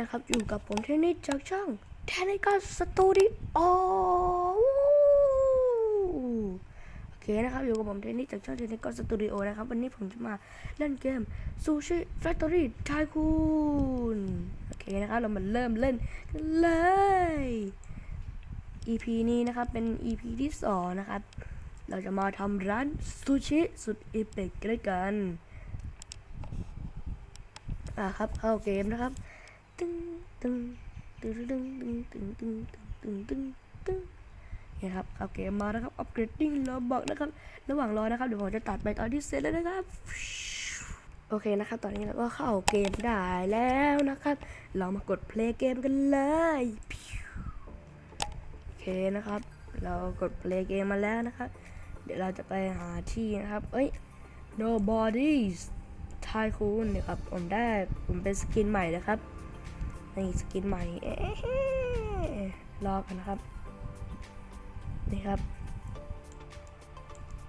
นะครับ อยู่กับผมเทนนิสจากช่องเทนนิสก็สตูดิโอโอเคนะครับ อยู่กับผมเทนนิสจากช่องเทนนิสก็สตูดิโอนะครับ วันนี้ผมจะมาเล่นเกมซูชิแฟคทอรี่ไทคูนโอเคนะครับ เรามาเริ่มเล่นกันเลย EP นี้นะครับ เป็น EP ที่สองนะครับ เราจะมาทำร้านซูชิสุดอีเปกด้วยกันอ่าครับ เข้าเกมนะครับ ตึ้งตึ้งตึ้งตึ้งตึ้งตึ้งตึ้งตึ้งตึ้งตึ้งเนี่ยครับเข้าเกมมานะครับอัปเกรดดิ้งราบอกนะครับ ระหว่างรอนะครับเดี๋ยวผมจะตัดไปตอนที่เสร็จแล้วนะครับ โอเคนะครับ ตอนนี้เราก็เข้าเกมได้แล้วนะครับ เรามากดเพลย์เกมกันเลยโอเคนะครับ เรากดเพลย์เกมมาแล้วนะครับ เดี๋ยวเราจะไปหาที่นะครับ เอ้ย Nobody's ทายคูณนะครับ ผมได้ผมเป็นสกินใหม่นะครับ นี่สกินใหม่เอ๊รอกันนะครับ นี่ครับ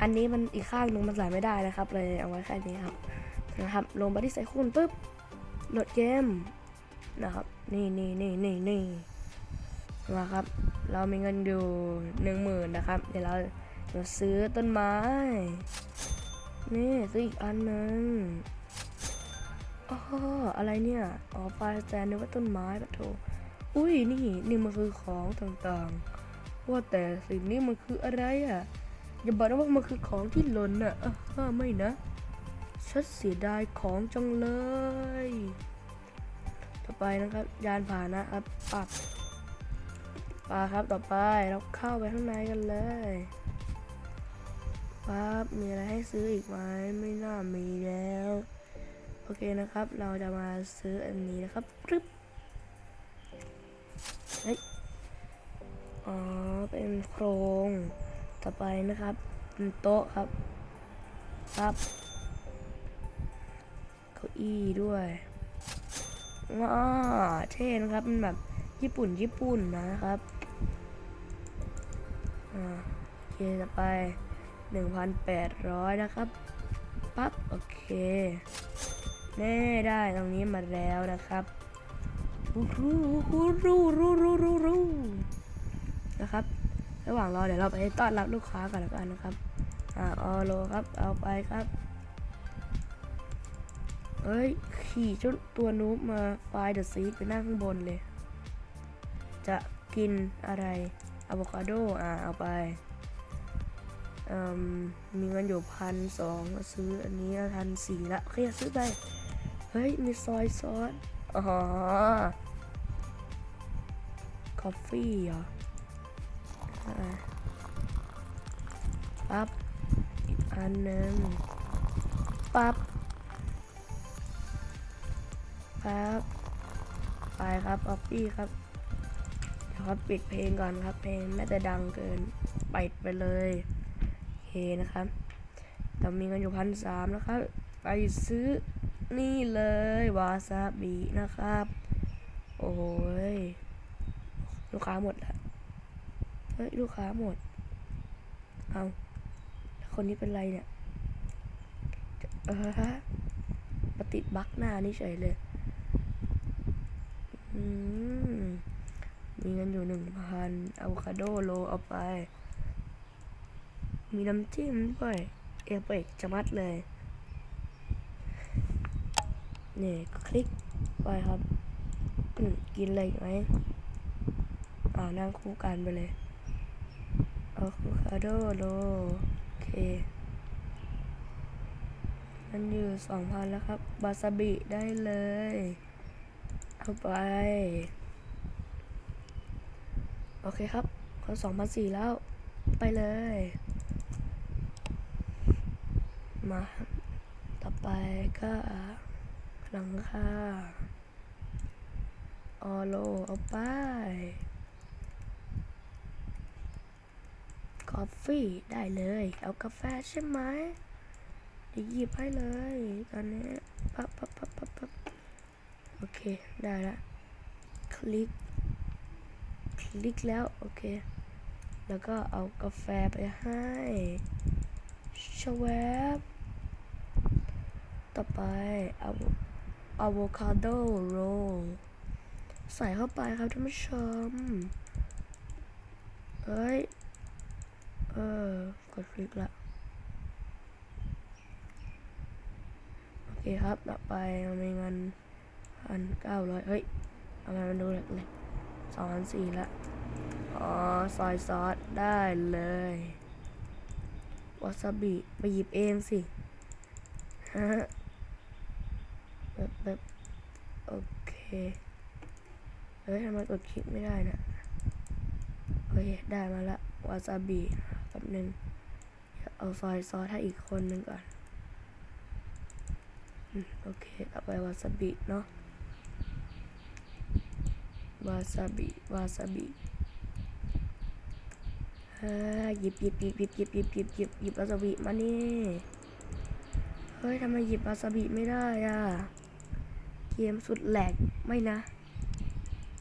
อันนี้มันอีกข้างหนึ่งมันใส่ไม่ได้นะครับ เลยเอาไว้แค่นี้ครับนะครับ ลงมาที่ใส่คูณปุ๊บโหลดเกมนะครับ นี่นี่นี่นี่นี่มาครับ เรามีเงินอยู่หนึ่งหมื่นนะครับ เดี๋ยวเราจะซื้อต้นไม้ นี่ซื้ออีกอันหนึ่ง อ๋ออะไรเนี่ยอ๋อไฟสแตนนึกว่าต้นไม้ปะโถอุ้ยนี่นี่มันคือของต่างๆ ว่าแต่สิ่งนี้มันคืออะไรอะอย่าบอกนะว่ามันคือของที่หล่นน่ะอ่าไม่นะฉันเสียดายของจังเลย ต่อไปนะครับ ยานพาหนะครับปักปาครับต่อไปเราเข้าไปข้างในกันเลยครับมีอะไรให้ซื้ออีกไหมไม่น่ามีแล้ว อเคนะครับ เราจะมาซื้ออันนี้นะครับปึ๊บเฮ้ยอ๋อ เป็นโครง ต่อไปนะครับ เป็นโต๊ะครับ ครับ เก้าอี้ด้วยว้าเท่นะครับ มันแบบญี่ปุ่นญี่ปุ่นนะครับอ่าโอเคต่อไป 1,800 นะครับ ปั๊บ โอเค เน่ได้ตรงนี้มาแล้วนะครับรู้รู้รู้รู้รู้นรู้นะครับ ระหว่างรอเดี๋ยวเราไปต้อนรับลูกค้ากันแล้วกันนะครับอ่าออโลครับ เอาไปครับเอ้ย ขี่ชุดตัวนูบมาปลายเดอะซีไปนั่งข้างบนเลย จะกินอะไรอะโวคาโด อ่า เอาไปมีเงินอยู่พันสองซื้ออันนี้พันสี่ละโอเคซื้อไป เฮ้ย มีซอยซอสอ๋อคอฟฟี่เหรอปั๊บ อีกอันหนึ่งปั๊บ ปั๊บ ไปครับออฟฟี่ครับเดี๋ยวครับปิดเพลงก่อนครับ เพลงน่าจะดังเกินปิดไปเลยโอเคนะครับเรามีเงินอยู่พันสามนะครับ ไปซื้อ นี่เลยวาซาบินะครับ โอ้ย ลูกค้าหมดล้วเฮ้ย ลูกค้าหมด เอาคนนี้เป็นไรเนี่ย เออฮะมาติบักหน้านี่เฉยเลยอืมมีเงินอยู่หนึ่งพันอะโวคาโดโลเอาไป มีน้ำจิ้มด้วย เอเปกจะมัดเลย นี่คลิกไปครับอืมกินอะไรอีกไหมอ่านั่งคู่กันไปเลยอะโวคาโดโลโอเค มันอยู่สองพันแล้วครับบาซาบิได้เลย เอาไป โอเคครับเขาสองพันสี่แล้ว ไปเลย มา ต่อไปก็ หลังคาออโลเอาไปกาแฟได้เลย เอากาแฟใช่ไหมเดี๋ยวหยิบให้เลย ตอนนี้ปั๊บปั๊บปั๊บปั๊บปั๊บโอเค ได้ละ คลิก คลิกแล้ว โอเค แล้วก็เอากาแฟไปให้ชวบต่อไป เอะ อะโวคาโดโรลใส่เข้าไปครับท่านผู้ชมเอ้ย เออ กดคลิกละ โอเคครับ ต่อไปเรามีเงินพันเก้าร้อยเฮ้ยทำไมมันดูเล็กเลยสองพันสี่ละ อ๋อซอยซอสได้เลยวาซาบิ ไปหยิบเองสิ ฮะ แบบแบบโอเคเฮ้ยทำไมกดคลิกไม่ได้นะโอเคได้มาละวาซาบิแป๊บหนึ่งเอาซอยซอสให้อีกคนหนึ่งก่อนโอเคต่อไปวาซาบิเนาะวาซาบิวาซาบิเฮ้ยหยิบหยิบหยิบหยิบหยิบหยิบหยิบหยิบหยิบวาซาบิมานี่ เฮ้ยทำไมหยิบวาซาบิไม่ได้อะ เกมสุดแหลกไม่นะ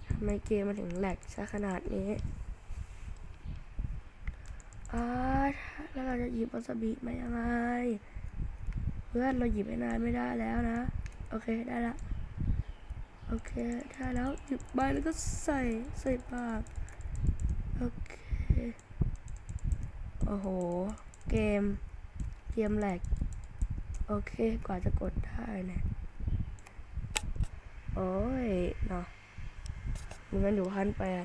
ทำไมเกมมันถึงแหลกซะขนาดนี้อ่าแล้วเราจะหยิบวาซาบิมายังไงเพื่อนเราหยิบไม่นานไม่ได้แล้วนะ โอเคได้ละ โอเคได้แล้วหยิบใบแล้วก็ใส่ใส่ปาก โอเค โอ้โห เกม เกมแหลก โอเคกว่าจะกดได้เนี่ย โอ้ยเนาะมีเงินอยู่พันแปด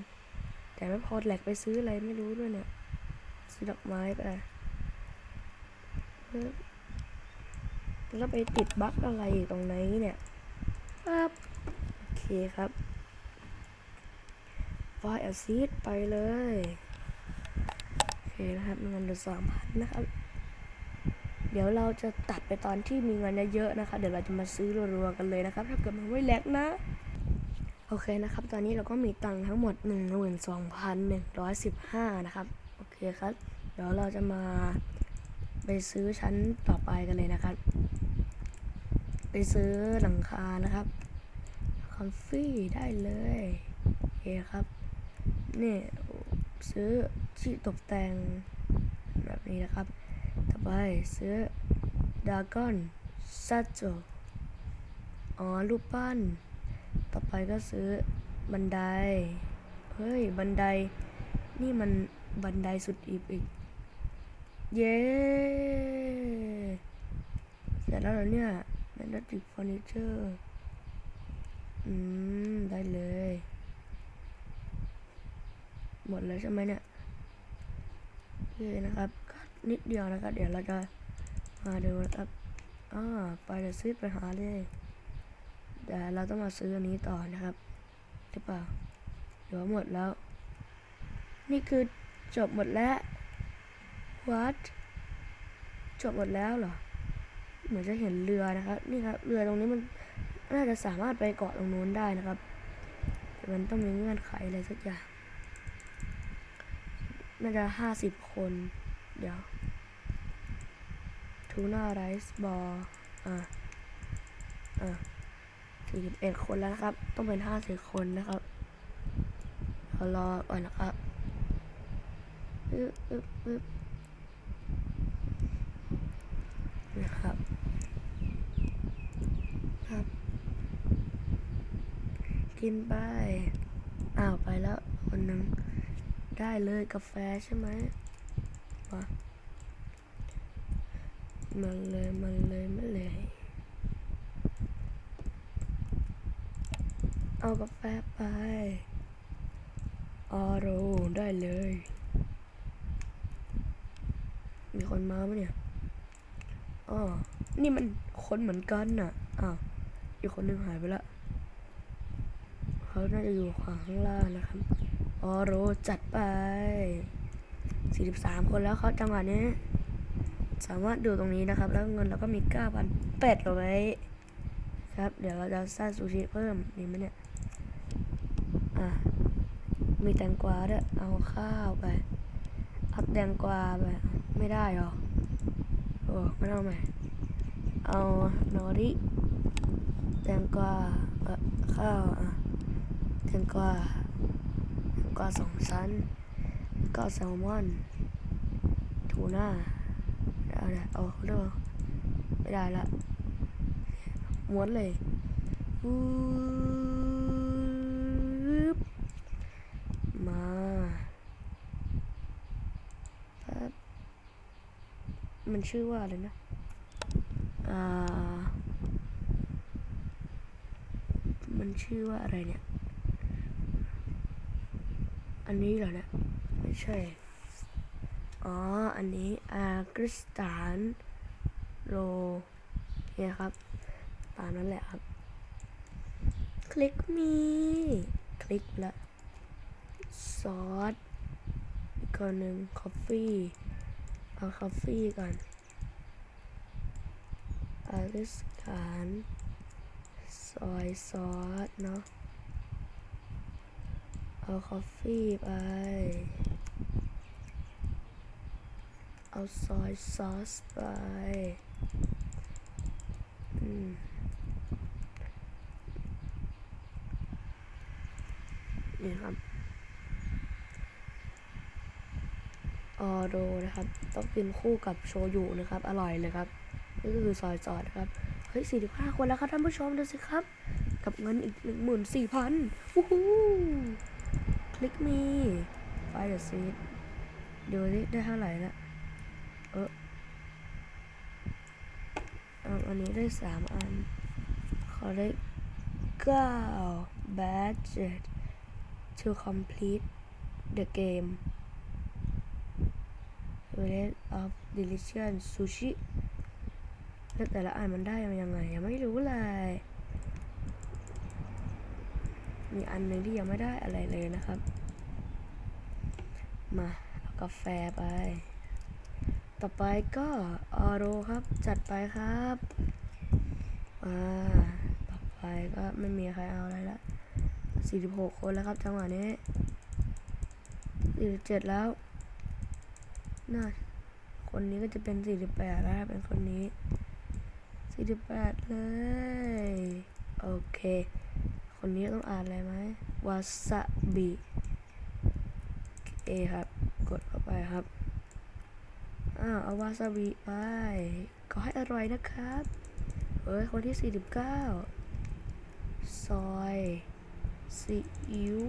แต่ไม่พอแหลกไปซื้ออะไรไม่รู้ด้วยเนี่ย ซื้อดอกไม้ไปเออแล้วไปติดบั๊กอะไรอยู่ตรงไหนเนี่ยปั๊บโอเคครับไฟแอซีดไปเลย โอเคนะครับมีเงินอยู่สามพันนะครับ เดี๋ยวเราจะตัดไปตอนที่มีเงินเยอะๆนะคะ เดี๋ยวเราจะมาซื้อรัวๆกันเลยนะครับ ถ้าเกิดมันไม่แลกนะ โอเคนะครับ ตอนนี้เราก็มีตังค์ทั้งหมด 12,115 นะครับ โอเคครับ เดี๋ยวเราจะมาไปซื้อชั้นต่อไปกันเลยนะครับ ไปซื้อหลังคานะครับคอมฟี่ได้เลยโอเคครับ นี่ซื้อที่ตกแต่งแบบนี้นะครับ ต่อไปซื้อดากอนซัตโจอ๋อรูปปั้น ต่อไปก็ซื้อบันได เฮ้ย บันได นี่มันบันไดสุดอีกอีก เย้เสร็จแล้วเหรอเนี่ยแมนดิกเฟอร์นิเจอร์ อืม ได้เลย หมดแล้วใช่ไหมเนี่ยโอเคนะครับก นิดเดียวนะครับ เดี๋ยวเราจะมาดูนะครับอ่าไปเดี๋ยวซื้อไปหาเลยเดี๋ยวเราต้องมาซื้ออันนี้ต่อนะครับหรือเปล่าเดี๋ยวหมดแล้ว นี่คือจบหมดแล้ว what จบหมดแล้วเหรอ เหมือนจะเห็นเรือนะครับ นี่ครับ เรือตรงนี้มันน่าจะสามารถไปเกาะตรงนู้นได้นะครับ แต่มันต้องมีเงื่อนไขอะไรสักอย่าง น่าจะห้าสิบคน เดี๋ยว ทูน่าไรซ์บอลอ่าอ่าสี่สิบเอ็ดคนแล้วนะครับ ต้องเป็นห้าสิบคนนะครับเรารอก่อนนะครับอึ๊บอึ๊บอึ๊บนะครับครับ กินไปอ้าวไปแล้วคนหนึ่งได้เลยกาแฟใช่ไหมมา มาเลยมาเลยมาเลย เอากาแฟไปออโรได้เลย มีคนมาไหมเนี่ยอ๋อนี่มันคนเหมือนกันน่ะอ้าวอีกคนหนึงหายไปละเขาน่าจะอยู่ขวางข้างล่างนะครับออโรจัดไป 43 คนแล้วเขาจังหวะนี้ สามารถดูตรงนี้นะครับ แล้วเงินเราก็มี9,000เป็ดไว้ครับ เดี๋ยวเราจะสร้างซูชิเพิ่มดีไหมเนี่ยอะมีแตงกวาด้วยเอาข้าวไปเอาแตงกวาไปไม่ได้หรอโอ้ไม่เอาใหม่เอานอริแตงกวาเออข้าวอะแตงกวาแตงกวาสองชั้นก็แซลมอนทูน่า เอาได้เอาเรื่อไม่ได้ละม้วนเลยมาครับมันชื่อว่าอะไรนะ อ่า มันชื่อว่าอะไรเนี่ย อันนี้เหรอเนี่ย ไม่ใช่ อ๋อ อันนี้อากริสตานโรเนี่ยครับ ตามนั้นแหละครับ คลิกมี คลิกละซอสอีกคนหนึ่งคอฟฟี่เอาคอฟฟี่ก่อนอาริสตานซอยซอสเนาะเอาคอฟฟี่ไป เอาซอยซอสไปอืมนี่ครับออโดนะครับ ต้องกินคู่กับโชยุนะครับ อร่อยเลยครับ นี่ก็คือซอยซอสครับ เฮ้ยสี่สิบห้าคนแล้วครับท่านผู้ชมดูสิครับ กับเงินอีกหนึ่งหมื่นสี่พันวู้ฮู้คลิกมีไฟเดอะซีดดูดิได้เท่าไหร่ละ เออเอาอันนี้ได้สามอัน ขอได้เก้า budget to complete the game Rate of delicious sushi แล้วแต่ละอันมันได้มายังไงยังไม่รู้เลย มีอันหนึ่งที่ยังไม่ได้อะไรเลยนะครับ มาเอากาแฟไป ต่อไปก็ออโรครับ จัดไปครับอ่าต่อไปก็ไม่มีใครเอาอะไรละ46คนแล้วครับจังหวะนี้47แล้วน่าคนนี้ก็จะเป็น48แล้วถ้าเป็นคนนี้48เลย โอเค คนนี้ต้องอ่านอะไรไหมวาซาบิเอครับ กดเข้าไปครับ อ้าวเอาวาซาบิไปขอให้อร่อยนะครับ เอ้ย คนที่ 49 ซอยซีอิ๊ว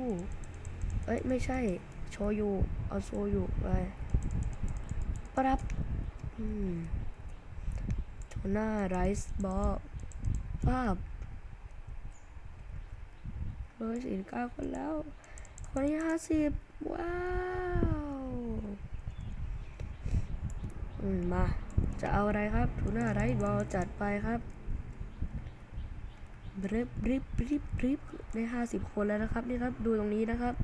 เอ้ย ไม่ใช่ โชยุเอาโชยุไปปรับอืมโทน่าไรซ์บอลป้าบเบอร์สี่เก้าคนแล้ว คนที่ห้าสิบว้าว อืมมา จะเอาอะไรครับทูน่าไรบอลจัดไปครับริบริบริบริบได้ห้าสิบคนแล้วนะครับนี่ครับดูตรงนี้นะครับ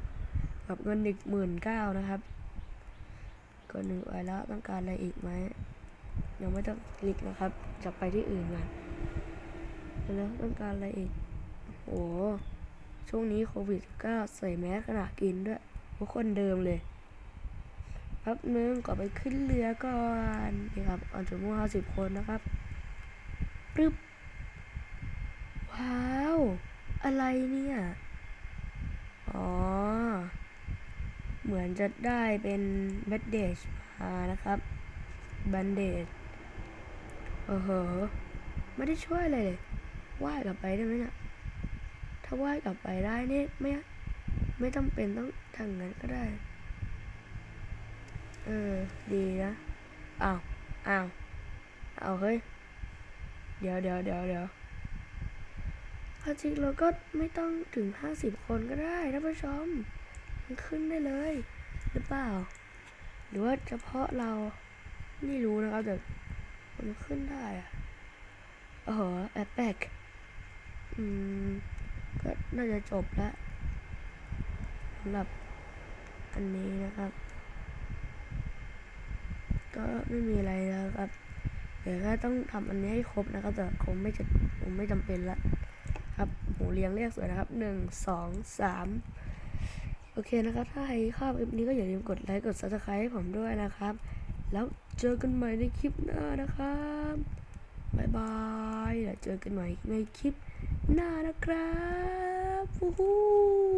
กับเงินอีกหมื่นเก้านะครับก็หนึ่งไว้แล้วต้องการอะไรอีกไหมยังไม่ต้องคลิกนะครับจะไปที่อื่นก่อนแล้วต้องการอะไรอีกโอ้โหช่วงนี้โควิด 19 ใส่แมสขณะกินด้วยทุกคนเดิมเลย แป๊บนึงก็ไปขึ้นเรือก่อนนี่ครับอันถึงมู่ห้าสิบคนนะครับปึ๊บว้าว อะไรเนี่ย อ๋อ เหมือนจะได้เป็นแบนเดจมานะครับแบนเดจเออเหอะไม่ได้ช่วยอะไรเลยว่ายกลับไปได้ไหมเนี่ยถ้าว่ายกลับไปได้เนี่ยไม่ไม่จำเป็นต้องทางนั้นก็ได้ เออ ดีนะอ้าวอ้าวเอาเฮ้ย เดี๋ยวเดี๋ยวเดี๋ยวเดี๋ยวความจริงเราก็ไม่ต้องถึงห้าสิบคนก็ได้ท่านผู้ชมมันขึ้นได้เลย หรือเปล่า หรือว่าเฉพาะเรา ไม่รู้นะครับแต่มันขึ้นได้อะโอ้โหแอปแปกอืม ก็น่าจะจบแล้วสำหรับอันนี้นะครับ ก็ไม่มีอะไรแล้วครับ เดี๋ยวแค่ต้องทำอันนี้ให้ครบนะครับแต่คงไม่จะคงไม่จำเป็นละครับหมูเรียงเรียกสวยนะครับหนึ่งสองสามโอเคนะครับ ถ้าใครชอบคลิปนี้ก็อย่าลืมกดไลค์กด subscribe ให้ผมด้วยนะครับ แล้วเจอกันใหม่ในคลิปหน้านะครับบายบายแล้วเจอกันใหม่ในคลิปหน้านะครับ วู้ฮู้